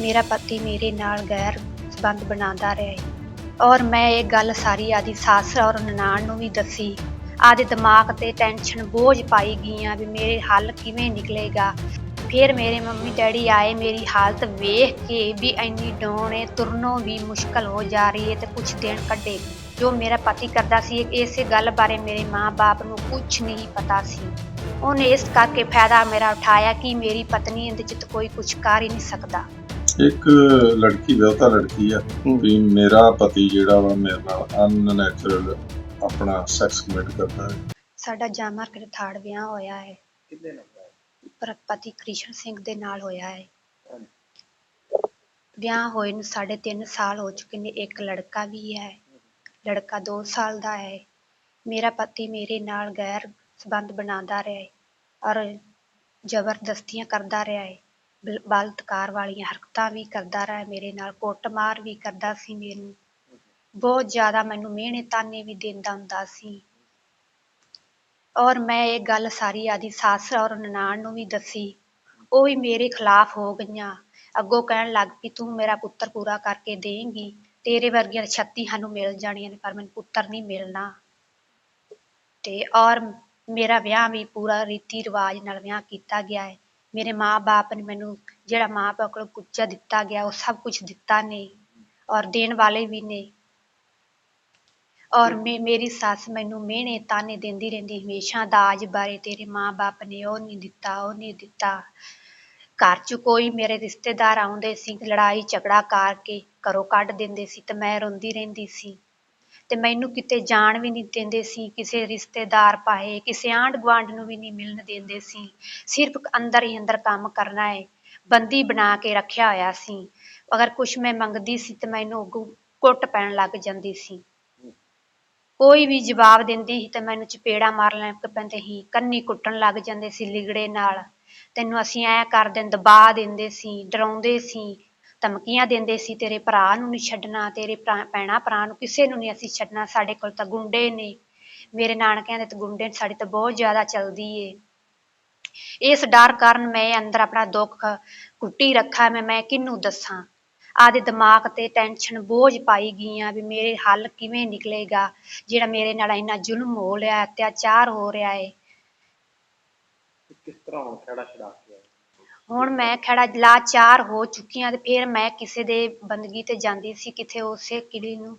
ਮੇਰਾ ਪਤੀ ਮੇਰੇ ਨਾਲ ਗੈਰ ਸੰਬੰਧ ਬਣਾਉਂਦਾ ਰਿਹਾ ਔਰ ਮੈਂ ਇਹ ਗੱਲ ਸਾਰੀ ਆਦੀ ਸੱਸ ਔਰ ਨਨਾਣ ਨੂੰ ਵੀ ਦੱਸੀ। ਆਦੇ ਦਿਮਾਗ ਤੇ ਟੈਨਸ਼ਨ ਬੋਝ ਪਾਈ ਗਈਆਂ ਵੀ ਮੇਰੇ ਹੱਲ ਕਿਵੇਂ ਨਿਕਲੇਗਾ। ਫਿਰ ਮੇਰੇ ਮੰਮੀ ਡੈਡੀ ਆਏ, ਮੇਰੀ ਹਾਲਤ ਵੇਖ ਕੇ ਵੀ ਇੰਨੀ ਡਾਊਨ ਹੈ ਤੁਰਨੋਂ ਵੀ ਮੁਸ਼ਕਲ ਹੋ ਜਾ ਰਹੀ ਹੈ ਤੇ ਕੁਝ ਦਿਨ ਕੱਢੇ। ਜੋ ਮੇਰਾ ਪਤੀ ਕਰਦਾ ਸੀ, ਇਸੇ ਗੱਲ ਬਾਰੇ ਮੇਰੇ ਮਾਂ-ਬਾਪ ਨੂੰ ਕੁਝ ਨਹੀਂ ਪਤਾ ਸੀ। ਉਹਨੇ ਇਸ ਕਰਕੇ ਫਾਇਦਾ ਮੇਰਾ ਉਠਾਇਆ ਕਿ ਮੇਰੀ ਪਤਨੀ ਇਹਦੇ ਚ ਕੋਈ ਕੁਝ ਕਰ ਹੀ ਨਹੀਂ ਸਕਦਾ। ਇੱਕ ਲੜਕੀ ਵਿਆਹਤਾ ਲੜਕੀ ਆ ਵੀ ਮੇਰਾ ਪਤੀ ਜਿਹੜਾ ਵਾ ਮੇਰੇ ਨਾਲ ਅਨਨੈਚੁਰਲ ਆਪਣਾ ਸੈਕਸ ਕਮਿਟ ਕਰਦਾ ਹੈ। ਸਾਡਾ ਜਾਮਰ ਕੇ ਥਾੜ ਵਿਆਹ ਹੋਇਆ ਹੈ। ਕਿੰਨੇ ਨੰਬਰ ਹੈ? ਪਰ ਪਤੀ ਕ੍ਰਿਸ਼ਨ ਸਿੰਘ ਦੇ ਨਾਲ ਹੋਇਆ ਹੈ। ਵਿਆਹ ਹੋਏ ਨੂੰ ਸਾਢੇ ਤਿੰਨ ਸਾਲ ਹੋ ਚੁੱਕੇ ਨੇ ਇੱਕ ਲੜਕਾ ਵੀ ਹੈ। ਲੜਕਾ 2 ਸਾਲ ਦਾ ਹੈ। ਮੇਰਾ ਪਤੀ ਮੇਰੇ ਨਾਲ ਗੈਰ ਸੰਬੰਧ ਬਣਾਉਂਦਾ ਰਿਹਾ ਹੈ ਔਰ ਜ਼ਬਰਦਸਤੀਆਂ ਕਰਦਾ ਰਿਹਾ ਹੈ। ਬਲ- ਬਲਾਤਕਾਰ ਵਾਲੀਆਂ ਹਰਕਤਾਂ ਵੀ ਕਰਦਾ ਰਿਹਾ, ਮੇਰੇ ਨਾਲ ਕੁੱਟਮਾਰ ਵੀ ਕਰਦਾ ਸੀ ਮੈਨੂੰ। ਬਹੁਤ ਜ਼ਿਆਦਾ ਮੈਨੂੰ ਮਿਹਣੇ ਤਾਨੇ ਵੀ ਦਿੰਦਾ ਹੁੰਦਾ ਸੀ। ਔਰ ਮੈਂ ਇਹ ਗੱਲ ਸਾਰੀ ਆਦੀ ਸੱਸ ਔਰ ਨਨਾਣ ਨੂੰ ਵੀ ਦੱਸੀ। ਉਹ ਵੀ ਮੇਰੇ ਖਿਲਾਫ ਹੋ ਗਈਆਂ। ਅੱਗੋਂ ਕਹਿਣ ਲੱਗ ਪਈ, ਤੂੰ ਮੇਰਾ ਪੁੱਤਰ ਪੂਰਾ ਕਰਕੇ ਦੇਂਗੀ। ਤੇਰੇ ਵਰਗੀਆਂ ਛੱਤੀ ਸਾਨੂੰ ਮਿਲ ਜਾਣੀਆਂ ਨੇ, ਪਰ ਮੈਨੂੰ ਪੁੱਤਰ ਨਹੀਂ ਮਿਲਣਾ। ਤੇ ਔਰ ਮੇਰਾ ਵਿਆਹ ਵੀ ਪੂਰਾ ਰੀਤੀ ਰਿਵਾਜ ਨਾਲ ਵਿਆਹ ਕੀਤਾ ਗਿਆ ਹੈ। ਮੇਰੇ ਮਾਂ-ਬਾਪ ਨੇ ਮੈਨੂੰ ਜਿਹੜਾ ਮਾਂ-ਬਾਪ ਕੋਲ ਕੁੱਚਾ ਦਿੱਤਾ ਗਿਆ, ਉਹ ਸਭ ਕੁਝ ਦਿੱਤਾ ਨੇ ਔਰ ਦੇਣ ਵਾਲੇ ਵੀ ਨੇ ਔਰ ਮੇ, ਮੇਰੀ ਸੱਸ ਮੈਨੂੰ ਮਿਹਣੇ ਤਾਨੇ ਦਿੰਦੀ ਰਹਿੰਦੀ, ਹਮੇਸ਼ਾ ਦਾਜ ਬਾਰੇ ਤੇਰੇ ਮਾਂ-ਬਾਪ ਨੇ ਉਹ ਨਹੀਂ ਦਿੱਤਾ, ਉਹ ਨਹੀਂ ਦਿੱਤਾ। ਘਰ 'ਚ ਕੋਈ ਮੇਰੇ ਰਿਸ਼ਤੇਦਾਰ ਆਉਂਦੇ ਸੀ ਲੜਾਈ ਝਗੜਾ ਕਰਕੇ ਘਰੋਂ ਕੱਢ ਦਿੰਦੇ ਸੀ ਤੇ ਮੈਂ ਰੋਂਦੀ ਰਹਿੰਦੀ ਸੀ। ਤੇ ਮੈਨੂੰ ਕਿਤੇ ਜਾਣ ਵੀ ਨਹੀਂ ਦਿੰਦੇ ਸੀ, ਕਿਸੇ ਰਿਸ਼ਤੇਦਾਰ ਪਾਏ, ਕਿਸੇ ਆਂਢ ਗੁਆਂਢ ਨੂੰ ਵੀ ਨਹੀਂ ਮਿਲਣ ਦਿੰਦੇ ਸੀ। ਸਿਰਫ ਅੰਦਰ ਹੀ ਅੰਦਰ ਕੰਮ ਕਰਨਾ ਹੈ ਬੰਦੀ ਬਣਾ ਕੇ ਰੱਖਿਆ ਹੋਇਆ ਸੀ। ਅਗਰ ਕੁਛ ਮੈਂ ਮੰਗਦੀ ਸੀ ਤਾਂ ਮੈਨੂੰ ਅੱਗੋਂ ਕੁੱਟ ਪੈਣ ਲੱਗ ਜਾਂਦੀ ਸੀ। ਕੋਈ ਵੀ ਜਵਾਬ ਦਿੰਦੀ ਸੀ ਤਾਂ ਮੈਨੂੰ ਚਪੇੜਾ ਮਾਰ ਲੱਗ ਪੈਂਦੇ ਸੀ, ਕੰਨੀ ਕੁੱਟਣ ਲੱਗ ਜਾਂਦੇ ਸੀ ਲਿਗੜੇ ਨਾਲ। ਤੈਨੂੰ ਅਸੀਂ ਐ ਕਰ ਦਿੰਦੇ ਦਬਾ ਦਿੰਦੇ ਸੀ, ਡਰਾਉਂਦੇ ਸੀ। ਧਮਕੀਆਂ ਦਿੰਦੇ ਸੀ, ਤੇਰੇ ਭਰਾ ਨੂੰ ਨਹੀਂ ਛੱਡਣਾ, ਤੇਰੇ ਭਰਾ- ਭੈਣਾਂ ਭਰਾ ਨੂੰ ਕਿਸੇ ਨੂੰ ਨਹੀਂ ਅਸੀਂ ਛੱਡਣਾ, ਸਾਡੇ ਕੋਲ ਤਾਂ ਗੁੰਡੇ ਨੇ। ਮੇਰੇ ਨਾਨਕਿਆਂ ਦੇ ਤਾਂ ਗੁੰਡੇ ਸਾਡੇ ਤਾਂ ਬਹੁਤ ਜ਼ਿਆਦਾ ਚਲਦੀ ਏ। ਇਸ ਡਰ ਕਾਰਨ ਮੈਂ ਅੰਦਰ ਆਪਣਾ ਦੁੱਖ ਕੁੱਟੀ ਰੱਖਾ, ਮੈਂ ਮੈਂ ਕਿਹਨੂੰ ਦੱਸਾਂ? ਆਦੇ ਦਿਮਾਗ ਤੇ ਟੈਨਸ਼ਨ ਬੋਝ ਪਾਈ ਗਈਆਂ ਵੀ ਮੇਰੇ ਹੱਲ ਕਿਵੇਂ ਨਿਕਲੇਗਾ, ਜਿਹੜਾ ਮੇਰੇ ਨਾਲ ਇੰਨਾ ਜ਼ੁਲਮ ਹੋ ਰਿਹਾ ਅਤਿਆਚਾਰ ਹੋ ਰਿਹਾ ਏ। ਕਿਸ ਤਰ੍ਹਾਂ ਹੁਣ ਖੜਾ ਛਡਾ ਹੁਣ ਮੈਂ ਖੜਾ ਲਾਚਾਰ ਹੋ ਚੁੱਕੀ ਹਾਂ ਤੇ ਫਿਰ ਮੈਂ ਕਿਸੇ ਦੇ ਬੰਦਗੀ ਤੇ ਜਾਂਦੀ ਸੀ, ਕਿਥੇ ਉਸੇ ਕਿਲੀ ਨੂੰ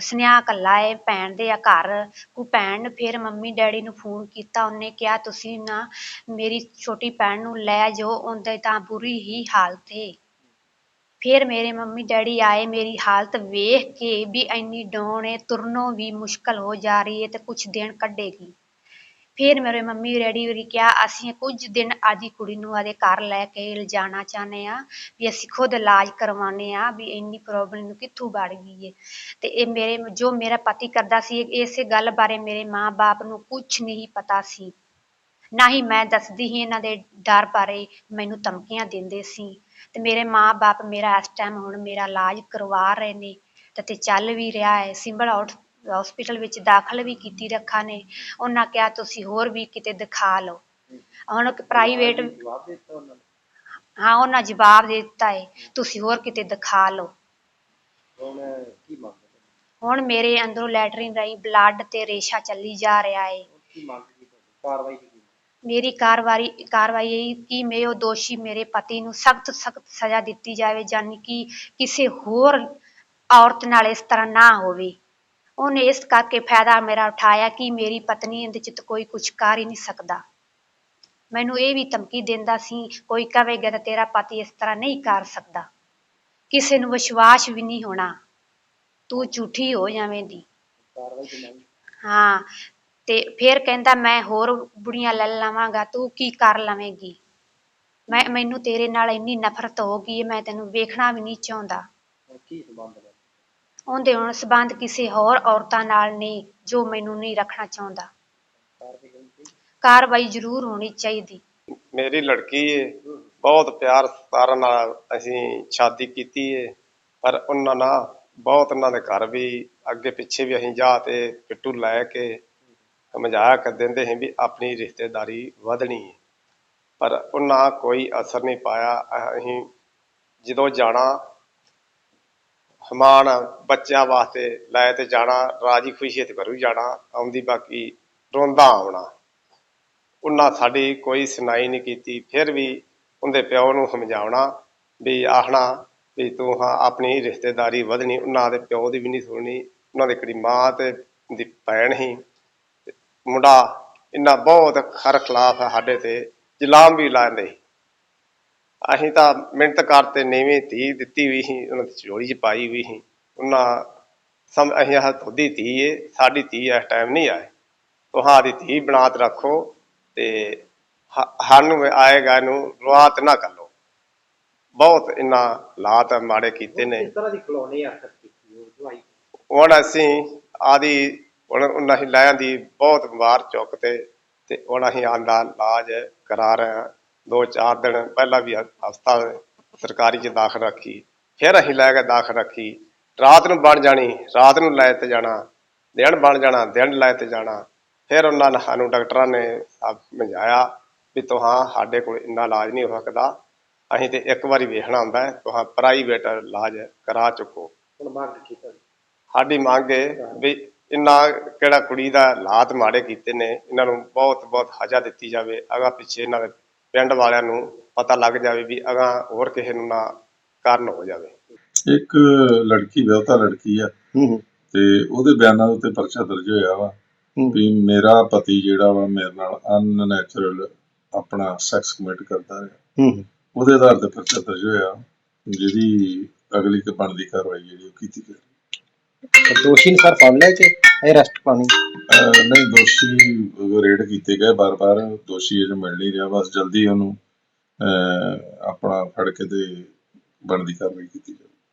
ਸੁਨੇਹਾ ਕੱਲਾ ਏ ਭੈਣ ਦੇ ਆ ਘਰ। ਕੋ ਭੈਣ ਫਿਰ ਮੰਮੀ ਡੈਡੀ ਨੂੰ ਫੋਨ ਕੀਤਾ, ਉਹਨੇ ਕਿਹਾ, ਤੁਸੀਂ ਨਾ ਮੇਰੀ ਛੋਟੀ ਭੈਣ ਨੂੰ ਲੈ ਜਾਓ, ਉਹਦੇ ਤਾਂ ਬੁਰੀ ਹੀ ਹਾਲਤ ਏ। ਫਿਰ ਮੇਰੇ ਮੰਮੀ ਡੈਡੀ ਆਏ, ਮੇਰੀ ਹਾਲਤ ਵੇਖ ਕੇ ਵੀ ਇੰਨੀ ਡਾਊਨ ਏ, ਤੁਰਨੋਂ ਵੀ ਮੁਸ਼ਕਲ ਹੋ ਜਾ ਰਹੀ ਏ ਤੇ ਕੁਛ ਦਿਨ ਕੱਢੇਗੀ। ਫਿਰ ਮੇਰੇ ਮੰਮੀ ਡੈਡੀ ਹੋਰੀ ਕਿਹਾ, ਅਸੀਂ ਕੁਝ ਦਿਨ ਆਦੀ ਕੁੜੀ ਨੂੰ ਆਦੇ ਘਰ ਲੈ ਕੇ ਲਿਜਾਣਾ ਚਾਹੁੰਦੇ ਆ ਵੀ ਅਸੀਂ ਖੁਦ ਇਲਾਜ ਕਰਵਾਉਣੇ ਆ ਵੀ ਇੰਨੀ ਪ੍ਰੋਬਲਮ ਨੂੰ ਕਿੱਥੋਂ ਵੜ ਗਈ ਏ। ਤੇ ਇਹ ਮੇਰੇ, ਜੋ ਮੇਰਾ ਪਤੀ ਕਰਦਾ ਸੀ, ਇਸੇ ਗੱਲ ਬਾਰੇ ਮੇਰੇ ਮਾਂ-ਬਾਪ ਨੂੰ ਕੁਛ ਨਹੀਂ ਪਤਾ ਸੀ। ਨਾ ਹੀ ਮੈਂ ਦੱਸਦੀ ਹੀ ਇਹਨਾਂ ਦੇ ਡਰ ਬਾਰੇ, ਮੈਨੂੰ ਧਮਕੀਆਂ ਦਿੰਦੇ ਸੀ। ਤੇ ਮੇਰੇ ਮਾਂ-ਬਾਪ ਮੇਰਾ ਇਸ ਟਾਈਮ ਹੁਣ ਮੇਰਾ ਇਲਾਜ ਕਰਵਾ ਰਹੇ ਨੇ। ਤੇ ਚੱਲ ਵੀ ਰਿਹਾ ਹੈ, ਸਿੰਬਲ ਆਊਟ ਹਸਪੀਟਲ ਵਿੱਚ ਦਾਖਲ ਵੀ ਕੀਤੀ ਰੱਖਾ ਨੇ। ਉਹਨਾਂ ਕਿਹਾ ਤੁਸੀਂ ਹੋਰ ਵੀ ਕਿਤੇ ਦਿਖਾ ਲਓ। ਹੁਣ ਪ੍ਰਾਈਵੇਟ ਜਵਾਬ ਦੇ ਦਿੱਤਾ ਉਹਨਾਂ ਨੇ। ਹਾਂ ਉਹਨਾਂ ਜਵਾਬ ਦੇ ਦਿੱਤਾ ਹੈ ਤੁਸੀਂ ਹੋਰ ਕਿਤੇ ਦਿਖਾ ਲਓ। ਹੁਣ ਕੀ ਮੰਗ ਹੈ ਹੁਣ ਮੇਰੇ ਅੰਦਰੋਂ ਲੈਟਰਿਨ ਰਾਹੀਂ ਬਲੱਡ ਤੇ ਰੇਸ਼ਾ ਚੱਲੀ ਜਾ ਰਿਹਾ ਹੈ ਹੁਣ ਕੀ ਮੰਗ ਕੀ ਤੁਹਾਡੀ ਕਾਰਵਾਈ ਕੀ ਮੇਰੀ ਕਾਰਵਾਈ ਕਾਰਵਾਈ ਇਹ ਕਿ ਮੈਂ ਉਹ ਦੋਸ਼ੀ ਮੇਰੇ ਪਤੀ ਨੂੰ ਸਖਤ ਸਖਤ ਸਜ਼ਾ ਦਿੱਤੀ ਜਾਵੇ ਜਾਨੀ ਕਿ ਕਿਸੇ ਹੋਰ ਔਰਤ ਨਾਲ ਇਸ ਤਰ੍ਹਾਂ ਨਾ ਹੋਵੇ। ਉਹਨੇ ਇਸ ਕਰਕੇ ਫਾਇਦਾ ਮੇਰਾ ਉਠਾਇਆ ਕਿ ਮੇਰੀ ਪਤਨੀ ਇਹਦੇ ਚ ਕੋਈ ਕੁਝ ਕਰ ਹੀ ਨਹੀਂ ਸਕਦਾ। ਮੈਨੂੰ ਇਹ ਵੀ ਧਮਕੀ ਦਿੰਦਾ ਸੀ ਕੋਈ ਕਹੇਗਾ ਤਾਂ ਤੇਰਾ ਪਤੀ ਇਸ ਤਰ੍ਹਾਂ ਨਹੀਂ ਕਰ ਸਕਦਾ। ਕਿਸੇ ਨੂੰ ਵਿਸ਼ਵਾਸ ਵੀ ਨਹੀਂ ਹੋਣਾ। ਤੂੰ ਝੂਠੀ ਹੋ ਜਾਵੇਂਗੀ। ਹਾਂ ਤੇ ਫਿਰ ਕਹਿੰਦਾ ਮੈਂ ਹੋਰ ਬੁੜੀਆਂ ਲੈ ਲਵਾਂਗਾ ਤੂੰ ਕੀ ਕਰ ਲਵੇਂਗੀ? ਮੈਂ ਮੈਨੂੰ ਤੇਰੇ ਨਾਲ ਇੰਨੀ ਨਫ਼ਰਤ ਹੋ ਗਈ ਹੈ, ਮੈਂ ਤੈਨੂੰ ਵੇਖਣਾ ਵੀ ਨਹੀਂ ਚਾਹੁੰਦਾ। ਕੀ ਸੰਬੰਧ ਉਹਦੇ ਹੁਣ ਸਬੰਧ ਕਿਸੇ ਹੋਰ ਔਰਤਾਂ ਨਾਲ ਨੇ ਜੋ ਮੈਨੂੰ ਨਹੀਂ ਰੱਖਣਾ ਚਾਹੁੰਦਾ। ਕਾਰਵਾਈ ਜ਼ਰੂਰ ਹੋਣੀ ਚਾਹੀਦੀ। ਮੇਰੀ ਲੜਕੀ ਏ, ਬਹੁਤ ਪਿਆਰ ਸਤਾਰ ਨਾਲ ਅਸੀਂ ਸ਼ਾਦੀ ਕੀਤੀ ਏ, ਪਰ ਉਹਨਾਂ ਨਾਲ ਬਹੁਤ ਉਹਨਾਂ ਦੇ ਘਰ ਵੀ, ਅੱਗੇ ਪਿੱਛੇ ਵੀ ਅਸੀਂ ਜਾ ਤੇ ਪਿੱਟੂ ਲੈ ਕੇ ਸਮਝਾਇਆ ਕਰ ਦਿੰਦੇ ਸੀ ਵੀ ਆਪਣੀ ਰਿਸ਼ਤੇਦਾਰੀ ਵਧਣੀ ਏ। ਪਰ ਉਹਨਾਂ ਕੋਈ ਅਸਰ ਨਹੀਂ ਪਾਇਆ, ਅਸੀਂ ਜਦੋਂ ਜਾਣਾ ਸਮਾਨ ਬੱਚਿਆਂ ਵਾਸਤੇ ਲੈ ਤੇ ਜਾਣਾ, ਰਾਜੀ ਖੁਸ਼ੀ ਤੇ ਘਰੂ ਜਾਣਾ, ਆਉਂਦੀ ਬਾਕੀ ਰੋਂਦਾ ਆਉਣਾ। ਉਹਨਾਂ ਸਾਡੀ ਕੋਈ ਸੁਣਾਈ ਨਹੀਂ ਕੀਤੀ, ਫਿਰ ਵੀ ਉਹਦੇ ਪਿਓ ਨੂੰ ਸਮਝਾਉਣਾ ਵੀ ਆਖਣਾ ਵੀ ਤੂੰ ਹਾਂ ਆਪਣੀ ਰਿਸ਼ਤੇਦਾਰੀ ਵਧਣੀ, ਉਹਨਾਂ ਦੇ ਪਿਓ ਦੀ ਵੀ ਨਹੀਂ ਸੁਣਨੀ, ਉਹਨਾਂ ਦੇ ਕਿਹੜੀ ਮਾਂ ਤੇ ਦੀ ਭੈਣ ਹੀ। ਮੁੰਡਾ ਇੰਨਾ ਬਹੁਤ ਖਰ ਖਿਲਾਫ ਹੈ ਸਾਡੇ ਤੇ, ਜਲਾਮ ਵੀ ਲਾਉਂਦੇ। ਅਸੀਂ ਤਾਂ ਮਿਹਨਤ ਕਰਤੇ ਨੀਵੀਂ ਧੀ ਦਿੱਤੀ ਵੀ ਸੀ ਉਹਨਾਂ ਦੀ ਝੋਲੀ 'ਚ ਪਾਈ ਵੀ ਸੀ। ਉਹਨਾਂ ਸਮ ਅਸੀਂ ਆਹ ਤੁਹਾਡੀ ਧੀ ਏ ਸਾਡੀ ਧੀ ਇਸ ਟਾਈਮ ਨਹੀਂ ਆਏ। ਤੁਹਾਡੀ ਧੀ ਬਣਾਤ ਰੱਖੋ ਤੇ ਹ- ਸਾਨੂੰ ਆਏਗਾ ਇਹਨੂੰ ਰਵਾਤ ਨਾ ਕਰ। ਲਓ ਬਹੁਤ ਇਹਨਾਂ ਹਾਲਾਤ ਮਾੜੇ ਕੀਤੇ ਨੇ। ਤਰ੍ਹਾਂ ਦੀ ਕੀਤੀ ਉਹ ਹੁਣ ਅਸੀਂ ਆਦੀ ਹੁਣ ਉਹਨਾਂ ਹੀ ਲੈ ਆਂਦੀ ਬਹੁਤ ਵਾਰ ਚੁੱਕ ਤੇ ਤੇ ਹੁਣ ਅਸੀਂ ਆਂਦਾ ਇਲਾਜ ਕਰਾ ਰਹੇ ਹਾਂ। ਦੋ ਚਾਰ ਦਿਨ ਪਹਿਲਾਂ ਵੀ ਹਸਪਤਾਲ ਸਰਕਾਰੀ ਚ ਦਾਖਲ ਰੱਖੀ ਫਿਰ ਅਸੀਂ ਲੈ ਕੇ ਦਾਖਲ ਰੱਖੀ। ਰਾਤ ਨੂੰ ਬਣ ਜਾਣੀ ਰਾਤ ਨੂੰ ਲੈ ਤੇ ਜਾਣਾ ਦਿਨ ਬਣ ਜਾਣਾ ਦਿਨ ਲੈ ਤੇ ਜਾਣਾ। ਫਿਰ ਉਹਨਾਂ ਨੇ ਸਾਨੂੰ ਡਾਕਟਰਾਂ ਨੇ ਸਮਝਾਇਆ ਵੀ ਤੁਹਾਂ ਸਾਡੇ ਕੋਲ ਇੰਨਾ ਇਲਾਜ ਨਹੀਂ ਹੋ ਸਕਦਾ ਅਸੀਂ ਤੇ ਇੱਕ ਵਾਰੀ ਵੇਖਣਾ ਹੁੰਦਾ ਤੁਹਾਂ ਪ੍ਰਾਈਵੇਟ ਇਲਾਜ ਕਰਾ ਚੁੱਕੋ। ਹੁਣ ਮੰਗ ਕੀਤਾ ਸਾਡੀ ਮੰਗ ਹੈ ਵੀ ਇੰਨਾ ਕਿਹੜਾ ਕੁੜੀ ਦਾ ਹਾਲਾਤ ਮਾੜੇ ਕੀਤੇ ਨੇ ਇਹਨਾਂ ਨੂੰ ਬਹੁਤ ਬਹੁਤ ਸਜ਼ਾ ਦਿੱਤੀ ਜਾਵੇ ਅਗਾ ਪਿੱਛੇ ਇਹਨਾਂ ਦੇ ਪਿੰਡ ਵਾਲਿਆਂ ਨੂੰ ਪਤਾ ਲੱਗ ਜਾਵੇ ਵੀ ਅਗਾ ਹੋਰ ਕਿਸੇ ਨੂੰ ਨਾ ਕਾਰਨ ਹੋ ਜਾਵੇ। ਇੱਕ ਲੜਕੀ ਵਿਆਹਤਾ ਲੜਕੀ ਆ। ਤੇ ਉਹਦੇ ਬਿਆਨਾਂ ਦੇ ਉੱਤੇ ਪਰਚਾ ਦਰਜ ਹੋਇਆ ਵਾ। ਵੀ ਮੇਰਾ ਪਤੀ ਜਿਹੜਾ ਵਾ ਮੇਰੇ ਨਾਲ ਅਨਨੈਚੁਰਲ ਆਪਣਾ ਸੈਕਸ ਕਮਿਟ ਕਰਦਾ ਹੈ ਹੂੰ ਹੂੰ। ਉਹਦੇ ਆਧਾਰ ਤੇ ਪਰਚਾ ਦਰਜ ਹੋਇਆ ਜਿਹਦੀ ਅਗਲੀ ਤੇ ਬਣਦੀ ਕਾਰਵਾਈ ਜਿਹੜੀ ਉਹ ਕੀਤੀ ਗਈ। ਤੇ ਦੋਸ਼ੀ ਨੂੰ ਸਰ ਫੜ ਲਿਆ ਕਿ ਅਰੈਸਟ ਪਾਣੀ ਅਹ ਨਹੀਂ, ਦੋਸ਼ੀ ਰੇਡ ਕੀਤੇ ਗਏ ਬਾਰ-ਬਾਰ। ਦੋਸ਼ੀ ਅਜੇ ਮਿਲ ਨਹੀਂ ਰਿਹਾ, ਬਸ ਜਲਦੀ ਉਹਨੂੰ, ਅਹ ਆਪਣਾ ਫੜ ਕੇ ਤੇ ਬਣਦੀ ਕਾਰਵਾਈ ਕੀਤੀ ਜਾਵੇ।